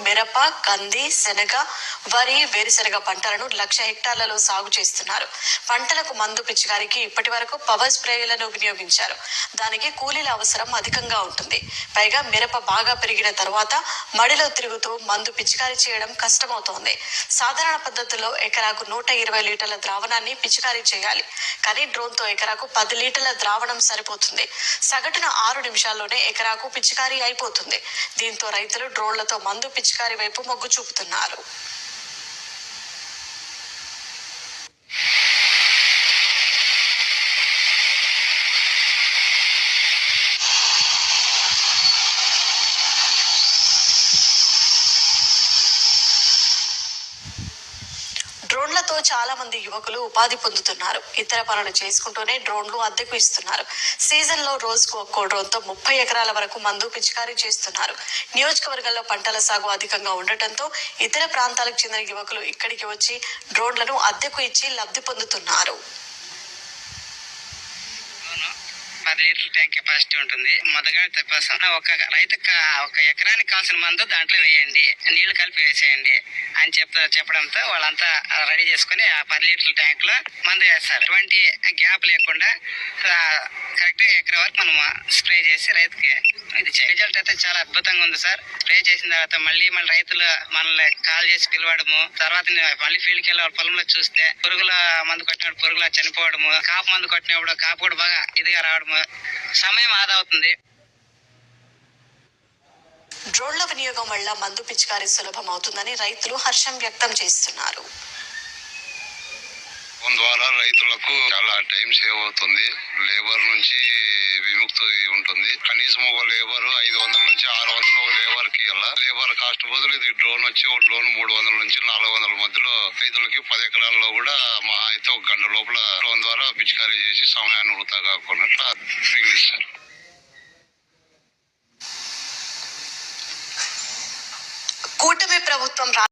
మిరప కంది శనగ వరి వేరుశనగ పంటలను లక్ష హెక్టార్లలో సాగు చేస్తున్నారు. పంటలకు మందు పిచికారికి ఇప్పటి వరకు పవర్ స్ప్రేలను వినియోగించారు. దానికి కూలీల అవసరం అధికంగా ఉంటుంది. పైగా మిరప బాగా పెరిగిన తర్వాత మడిలో తిరుగుతూ మందు పిచికారీ చేయడం కష్టమవుతోంది. సాధారణ పద్ధతిలో ఎకరాకు నూట ఇరవై లీటర్ల ద్రావణాన్ని పిచికారీ చేయాలి. కానీ డ్రోన్తో ఎకరాకు పది లీటర్ల ద్రావణం సరిపోతుంది. సగటున ఆరు నిమిషాల్లోనే ఎకరాకు పిచికారీ అయిపోతుంది. దీంతో రైతులు డ్రోన్లతో మందు పిచికారి వైపు మొగ్గు చూపుతున్నారు. దీంతో చాలా మంది యువకులు ఉపాధి పొందుతున్నారు. ఇతర పనులు చేసుకుంటూనే డ్రోన్లు అద్దెకు ఇస్తున్నారు. సీజన్లో రోజుకు ఒక్కో డ్రోన్తో ముప్పై ఎకరాల వరకు మందు పిచికారీ చేస్తున్నారు. నియోజకవర్గంలో పంటల సాగు అధికంగా ఉండటంతో ఇతర ప్రాంతాలకు చెందిన యువకులు ఇక్కడికి వచ్చి డ్రోన్లను అద్దెకు ఇచ్చి లబ్ధి పొందుతున్నారు. పది లీటర్ల ట్యాంక్ కెపాసిటీ ఉంటుంది. మొదగాడి తెప్పేస్తాం ఒక రైతుకు ఒక ఎకరానికి కావాల్సిన మందు దాంట్లో వేయండి. నీళ్ళు కలిపి వేసేయండి అని చెప్ చెప్పడంతో వాళ్ళంతా రెడీ చేసుకుని ఆ పది లీటర్ల ట్యాంక్లో మందు వేస్తారు. ఎటువంటి గ్యాప్ లేకుండా కరెక్ట్గా ఎకరా వరకు మనం స్ప్రే చేసి రైతుకి ఇది రిజల్ట్ అయితే చాలా అద్భుతంగా ఉంది సార్. స్ప్రే చేసిన తర్వాత మళ్ళీ మన రైతులు మనల్ని కాల్ చేసి పిలవడము తర్వాత మళ్ళీ ఫీల్డ్కి వెళ్ళి వాళ్ళ పొలంలో చూస్తే పురుగుల మందు కొట్టినప్పుడు పురుగుల చనిపోవడము కాపు మందు కొట్టినప్పుడు కాపు కూడా బాగా ఇదిగా రావడము సమయం ఆదా అవుతుంది డ్రోన్ల వినియోగం వల్ల మందు పిచికారీ సులభం అవుతుందని రైతులు హర్షం వ్యక్తం చేస్తున్నారు. ఫోన్ ద్వారా రైతులకు చాలా టైం సేవ్ అవుతుంది. లేబర్ నుంచి విముక్తి ఉంటుంది. కనీసం ఒక లేబర్ ఐదు వందల నుంచి ఆరు వందలు ఒక లేబర్కి లేబర్ కాస్ట్ బదులు ఇది డ్రోన్ వచ్చి ఒక డ్రోన్ మూడు వందల నుంచి నాలుగు వందల మధ్యలో రైతులకి పది ఎకరాల్లో కూడా మహా అయితే ఒక గంట లోపల డ్రోన్ ద్వారా పిచికారీ చేసి సమయాన్ని వృధా కాకుండా మిగిలిస్తారు కూటమి ప్రభుత్వం